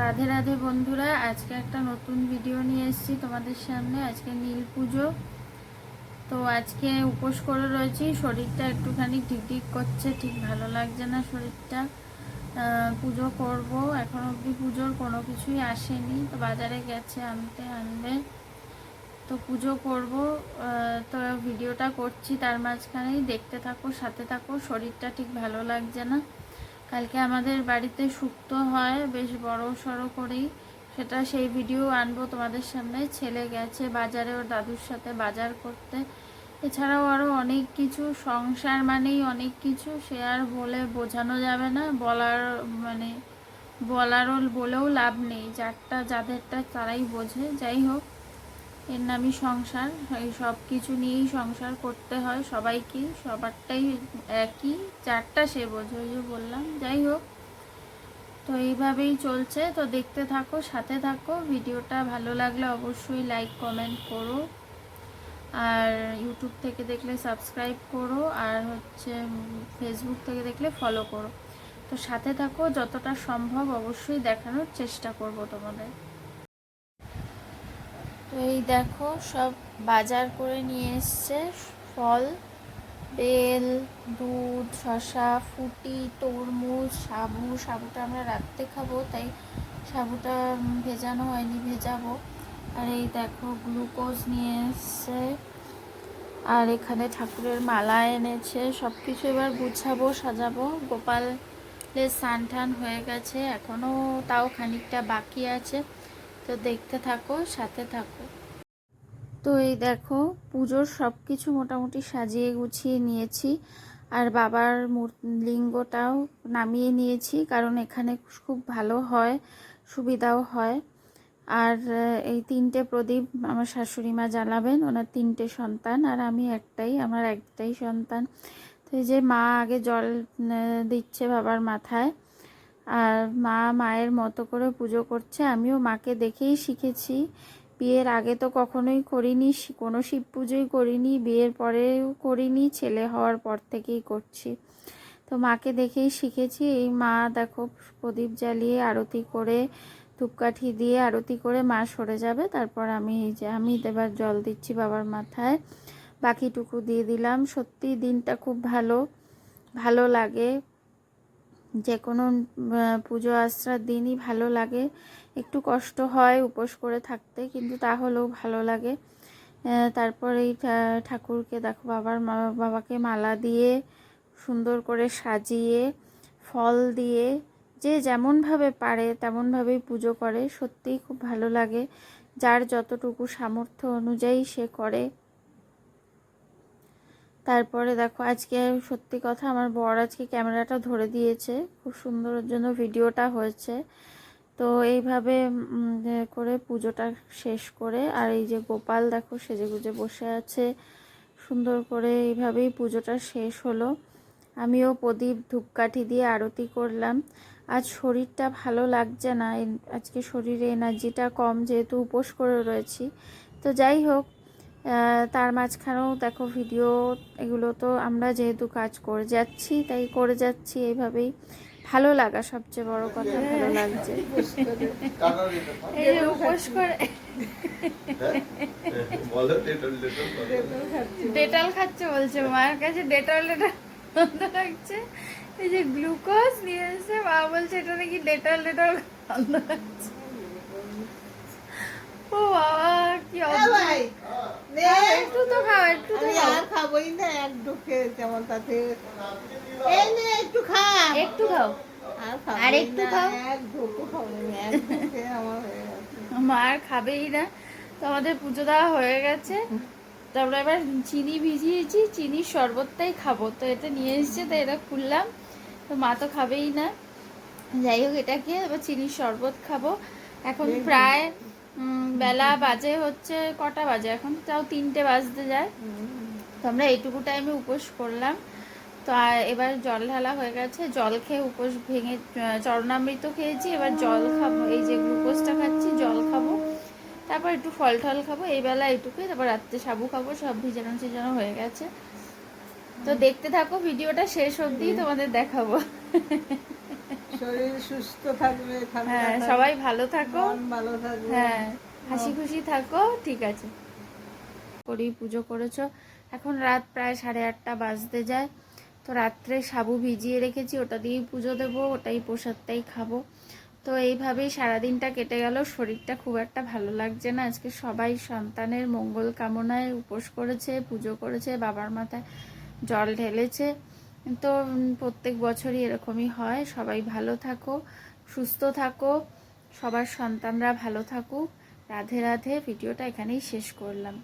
রাধে রাধে বন্ধুরা, আজকে একটা নতুন ভিডিও নিয়ে এসেছি তোমাদের সামনে, আজকে নীল পুজো। তো আজকে উপোস করে রয়েছি, শরীরটা একটুখানি ঢিকঢিক করছে, ঠিক ভালো লাগছে না শরীরটা। পুজো করব, এখন অবধি পুজোর কোনো কিছুই আসেনি, তো বাজারে গেছে আনতে, আনবে। তো পুজো করব তো ভিডিওটা করছি, তার মাঝখানেই দেখতে থাকো, সাথে থাকো, শরীরটা ঠিক ভালো লাগছে না। কালকে আমাদের বাড়িতে শুক্তো হয়, বেশ বড় সড়ো করেই। সেটা সেই ভিডিও আনব তোমাদের সামনে। ছেলে গেছে বাজারে, ওর দাদুর সাথে বাজার করতে। এছাড়াও আরও অনেক কিছু, সংসার মানেই অনেক কিছু, সে আর বলে বোঝানো যাবে না। বলার মানে বলারও বলেও লাভ নেই। যারটা, যাদেরটা তারাই বোঝে। যাই হোক এর নামই সংসার। এই সব কিছু নিয়েই সংসার করতে হয় সবাইকেই সবারটাই একই, চারটা সে বোঝে যে বললাম। যাই হোক, তো এইভাবেই চলছে। তো দেখতে থাকো, সাথে থাকো। ভিডিওটা ভালো লাগলে অবশ্যই লাইক কমেন্ট করো। আর ইউটিউব থেকে দেখলে সাবস্ক্রাইব করো। আর হচ্ছে ফেসবুক থেকে দেখলে ফলো করো। তো সাথে থাকো, যতটা সম্ভব অবশ্যই দেখানোর চেষ্টা করব তোমাদের। এই দেখো, সব বাজার করে নিয়ে এসছে। ফল, বেল, দুধ, শসা, ফুটি, তরমুজ, সাবু। সাবুটা আমরা রাত্রে খাব, তাই সাবুটা ভেজানো হয়নি, ভেজাবো। আর এই দেখো, গ্লুকোজ নিয়ে এসছে। আর এখানে ঠাকুরের মালা এনেছে। সব কিছু এবার গুছাবো, সাজাবো। গোপালের স্নান টান হয়ে গেছে এখনও তাও খানিকটা বাকি আছে। তো দেখতে থাকো, সাথে থাকো। তো এই দেখো, পুজোর সব কিছু মোটামুটি সাজিয়ে গুছিয়ে নিয়েছি। আর বাবার লিঙ্গটাও নামিয়ে নিয়েছি, কারণ এখানে খুব ভালো হয়, সুবিধাও হয়। আর এই তিনটে প্রদীপ আমার শাশুড়ি মা জ্বালাবেন, ওনার তিনটে সন্তান, আর আমি একটাই, আমার একটাই সন্তান। তো এই যে মা আগে জল দিচ্ছে বাবার মাথায় আর মা মায়ের মতো করে পুজো করছে, আমিও মাকে দেখেই শিখেছি। বিয়ের আগে তো কখনোই করিনি কোনো শিব পুজোই করিনি, বিয়ের পরেও করিনি, ছেলে হওয়ার পর থেকেই করছি। তো মাকে দেখেই শিখেছি, এই মা দেখো প্রদীপ জ্বালিয়ে আরতি করে, ধূপকাঠি দিয়ে আরতি করে মা সরে যাবে, তারপর আমি এই যে, আমি এবার জল দিচ্ছি বাবার মাথায়। বাকিটুকু দিয়ে দিলাম সত্যি দিনটা খুব ভালো ভালো লাগে। যে কোনো পুজো আশ্রার দিনই ভালো লাগে। একটু কষ্ট হয় উপোস করে থাকতে, কিন্তু তাহলেও ভালো লাগে। তারপর এই ঠাকুরকে দেখো বাবার মা- বাবাকে মালা দিয়ে সুন্দর করে সাজিয়ে, ফল দিয়ে, যে যেমনভাবে পারে তেমনভাবেই পুজো করে। সত্যিই খুব ভালো লাগে। যার যতটুকু সামর্থ্য অনুযায়ী সে করে। তারপরে দেখো, আজকে সত্যি কথা আমার বর আজকে ক্যামেরাটা ধরে দিয়েছে। খুব সুন্দর জন্য ভিডিওটা হয়েছে। তো এইভাবে করে পুজোটা শেষ করে, আর এই যে গোপাল দেখো সেজে গুজে বসে আছে। সুন্দর করে এইভাবেই পুজোটা শেষ হলো। আমিও প্রদীপ ধূপকাঠি দিয়ে আরতি করলাম। আজ শরীরটা ভালো লাগছে না। আজকে শরীরে এনার্জিটা কম, যেহেতু উপোস করে রয়েছি। তো যাই হোক তার মাঝখানেও দেখো ভিডিও এগুলো তো আমরা যেহেতু কাজ করে যাচ্ছি তাই করে যাচ্ছি এইভাবেই ভালো লাগা সবচেয়ে বড় কথা ভালো লাগছে। ডেটল খাচ্ছে বলছে মায়ের কাছে ডেটল ডেটল লাগছে। এই যে গ্লুকোজ নিয়ে এসে মা বলছে এটা নাকি ডেটল ডেটল লাগছে ও বাবা কি এ অদ্ভুত ভাই, নে। একটু তো খাও একটু তো আমি খাও আর খাবোই না এক ঢুকে যেমন তাতে এই নে একটু খা একটু খাও। আর একটু খাও। এক ঢুকু খাব না, এক ঢুকে আমার মা আর খাবেই না। তো আমাদের পুজো দেওয়া হয়ে গেছে। তারপরে এবার চিনি ভিজিয়েছি চিনির শরবতটাই খাব। তো এটা নিয়ে এসেছে তো এটা খুললাম। তো মা তো খাবেই না। যাই হোক এটাকে এবার চিনির শরবত খাব। এখন প্রায় বেলা বাজে হচ্ছে কটা বাজে এখন? তাও তিনটে বাজতে যায়। তো আমরা এইটুকু টাইমে উপোস করলাম। তো আর এবার জল ঢালা হয়ে গেছে। জল খেয়ে উপোস ভেঙে চরণামৃত খেয়েছি। এবার জল খাব। এই যে গ্লুকোজটা খাচ্ছি জল খাব। তারপর একটু ফল টল খাব। এই বেলা এইটুকুই। তারপর রাত্রে সাবু খাব। সব ভিজানো ভিজানো হয়ে গেছে। তো দেখতে থাকো ভিডিওটা শেষ অবধি তোমাদের দেখাবো। শরীর সুস্থ থাকবে হ্যাঁ সবাই ভালো থাকো। ভালো থাকবে। হ্যাঁ হাসি খুশি থাকো। ঠিক আছে। করি পুজো করেছ। এখন রাত প্রায় সাড়ে আটটা বাজতে যায়। তো রাত্রে সাবু ভিজিয়ে রেখেছি, ওটা দিয়েই পুজো দেবো, ওটাই প্রসাদটাই খাব। তো এইভাবেই সারাদিনটা কেটে গেল। শরীরটা খুব একটা ভালো লাগছে না। আজকে সবাই সন্তানের মঙ্গল কামনায় উপোস করেছে, পুজো করেছে, বাবার মাথায় জল ঢেলেছে। তো প্রত্যেক বছরই এরকমই হয়। সবাই ভালো থাকো, সুস্থ থাকো, সবার সন্তানরা ভালো থাকুক। রাধে রাধে, ভিডিওটা এখানেই শেষ করলাম।